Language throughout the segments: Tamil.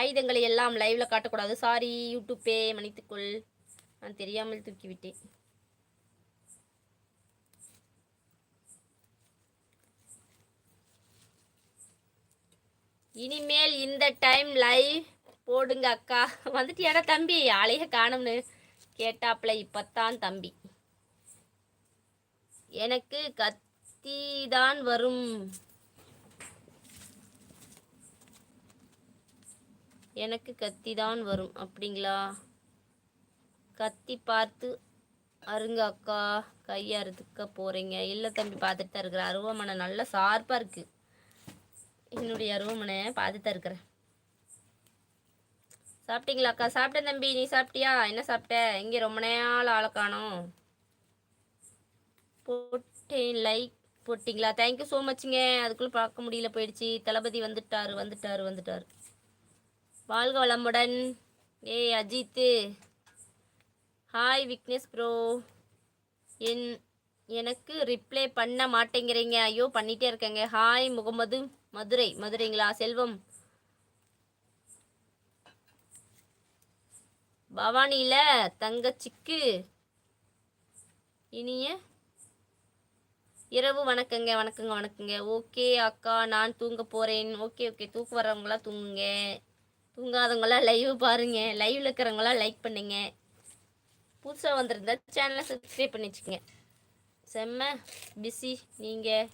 ஆயுதங்களை எல்லாம் லைவ்ல காட்டக்கூடாது. சாரி யூடியூப்பே மன்னித்துக்கொள். நான் தெரியாமல் தூக்கிவிட்டேன். இனிமேல் இந்த டைம் லைவ் போடுங்க அக்கா. வந்துட்டியாடா தம்பி? ஆளைய காணும்னு கேட்டாப்ல இப்பத்தான் தம்பி. எனக்கு கத்தி தான் வரும். எனக்கு கத்தி தான் வரும். அப்படிங்களா? கத்தி பார்த்து அருங்க அக்கா கை அறுத்துக்க போகிறீங்க இல்லை தம்பி பார்த்துட்டு தான் இருக்கிறேன். அருவமனை நல்ல ஷார்ப்பாக இருக்குது என்னுடைய அருவமனை பார்த்துட்டு தான் இருக்கிறேன். சாப்பிட்டீங்களா அக்கா? சாப்பிட்டேன் தம்பி. நீ சாப்பிட்டியா? என்ன சாப்பிட்ட? இங்கே ரொம்ப நேரம் ஆளை போட்டேன். லைக் போட்டிங்களா? தேங்க்யூ ஸோ மச்சுங்க அதுக்குள்ளே பார்க்க முடியல போயிடுச்சு. தளபதி வந்துட்டார் வந்துட்டாரு வந்துட்டார். வாழ்க வளமுடன். ஏய் அஜித்து. ஹாய் விக்னேஷ் ப்ரோ என் எனக்கு ரிப்ளை பண்ண மாட்டேங்கிறீங்க. ஐயோ பண்ணிகிட்டே இருக்கேங்க. ஹாய் முகமது. மதுரை மதுரைங்களா? செல்வம். பவானியில் தங்கச்சிக்கு இனிய இரவு. வணக்கங்க வணக்கங்க வணக்கங்க. ஓகே அக்கா நான் தூங்க போகிறேன் ஓகே ஓகே தூக்கு வரவங்களாம் தூங்குங்க. தூங்காதவங்களாம் லைவ் பாருங்க. லைவ்ல இருக்கிறவங்களாம் லைக் பண்ணுங்க. புதுசாக வந்திருந்தா சேனலை சப்ஸ்கிரைப் பண்ணி வச்சுக்கோங்க. செம்ம பிஸி நீங்கள்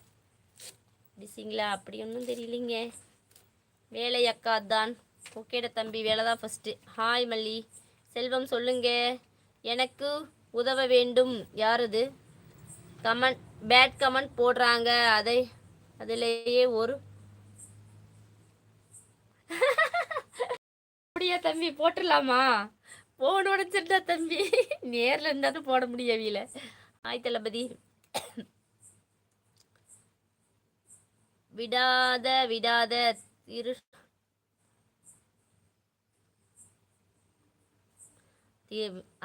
பிஸிங்களா அப்படி ஒன்றும் தெரியலைங்க. வேலை அக்கா தான் ஓகேட தம்பி வேலை தான் ஃபஸ்ட்டு ஹாய் மல்லி. செல்வம் சொல்லுங்க. எனக்கு உதவ வேண்டும். யார் அது? கமெண்ட் பேட் கமெண்ட் போடுறாங்க. அதை அதிலேயே ஒரு அப்படியா தம்பி போட்டுடலாமா? போன் உடச்சிருந்தா தம்பி. நேரில் இருந்தாலும் போட முடியவில்லை. ஆய் தளபதி விடாத விடாத திரு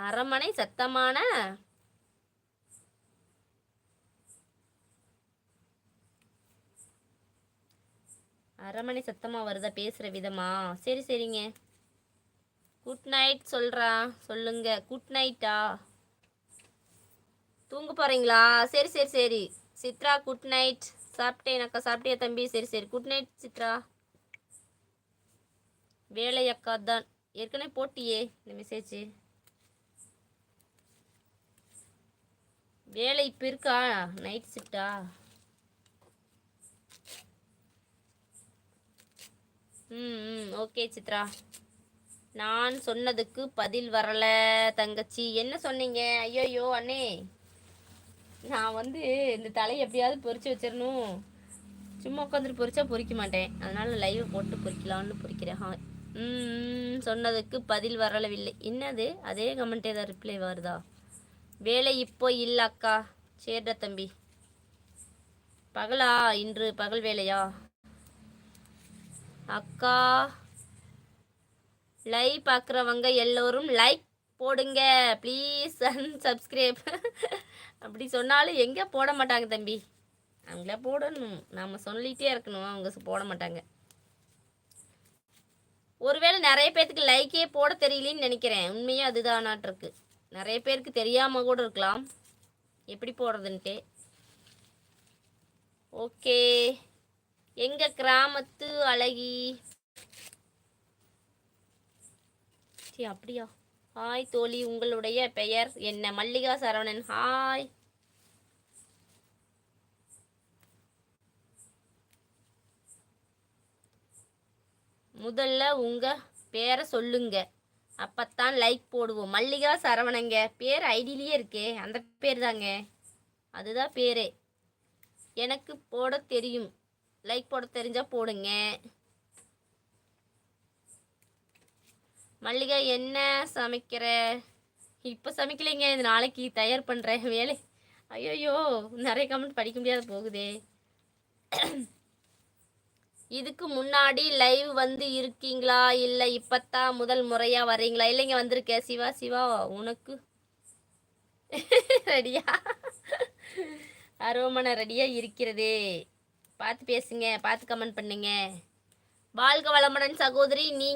அரமனை சத்தமான அரமனை சத்தமா வருதா? பேசுற விதமா? சரி சரிங்க. குட் நைட் சொல்கிறா சொல்லுங்க. குட் நைட்டா தூங்க போகிறீங்களா சரி சரி சரி. சித்ரா குட் நைட் சாப்பிட்டேன் அக்கா. சாப்பிட்டியா தம்பி? சரி சரி. Good night Chitra. வேலை அக்கா தான் ஏற்கனவே போட்டியே இந்த மெசேஜ் வேலை இப்போ இருக்கா? நைட் ஷிஃப்டா ம் ம். ஓகே சித்ரா. நான் சொன்னதுக்கு பதில் வரல தங்கச்சி. என்ன சொன்னீங்க? ஐயோயோ அண்ணே. நான் வந்து இந்த தலையை எப்படியாவது பொறிச்சு வச்சிடணும் சும்மா உட்காந்துட்டு பொறிச்சா பொறிக்க மாட்டேன். அதனால லைவ் போட்டு பொறிக்கலாம்னு பொறிக்கிறேன் ம் சொன்னதுக்கு பதில் வரலவில்லை. என்னது? அதே கமெண்ட்டே தான் ரிப்ளை வருதா? வேலை இப்போ இல்லை அக்கா. சரிடா தம்பி. பகலா இன்று பகல் வேலையா? அக்கா. லைவ் பார்க்குறவங்க எல்லோரும் லைக் போடுங்க. ப்ளீஸ் அண்ட் சப்ஸ்கிரைப் அப்படி சொன்னாலும் எங்கே போட மாட்டாங்க தம்பி? அவங்கள போடணும். நம்ம சொல்லிகிட்டே இருக்கணும். அவங்க போட மாட்டாங்க. ஒருவேளை நிறைய பேர்த்துக்கு லைக்கே போட தெரியலன்னு நினைக்கிறேன். உண்மையாக அதுதானாட்டிருக்கு. நிறைய பேருக்கு தெரியாமல் கூட இருக்கலாம். எப்படி போடுறதுன்ட்டு. ஓகே எங்கள் கிராமத்து அழகி? சரி அப்படியா? ஹாய் தோழி உங்களுடைய பெயர் என்ன? மல்லிகா சரவணன். ஹாய். முதல்ல உங்க பேரை சொல்லுங்க. அப்பத்தான் லைக் போடுவோம். மல்லிகா சரவணங்க. பேர் ஐடியிலேயே இருக்கே. அந்த பேர் தாங்க அதுதான் பேரே. எனக்கு போட தெரியும். லைக் போட தெரிஞ்சா போடுங்க. மல்லிகா என்ன சமைக்கிற? இப்போ சமைக்கலைங்க. இது நாளைக்கு தயார் பண்ணுறேன் வேலை. ஐயோயோ நிறைய கமெண்ட் படிக்க முடியாத போகுதே. இதுக்கு முன்னாடி லைவ் வந்து இருக்கீங்களா? இல்லை இப்போத்தான் முதல் முறையாக வரீங்களா இல்லைங்க வந்திருக்கேன் சிவா சிவா உனக்கு? ரெடியா? அரோமனை ரெடியாக இருக்கிறதே. பார்த்து பேசுங்க. பார்த்து கமெண்ட் பண்ணுங்க. வாழ்க வளமுடன் சகோதரி நீ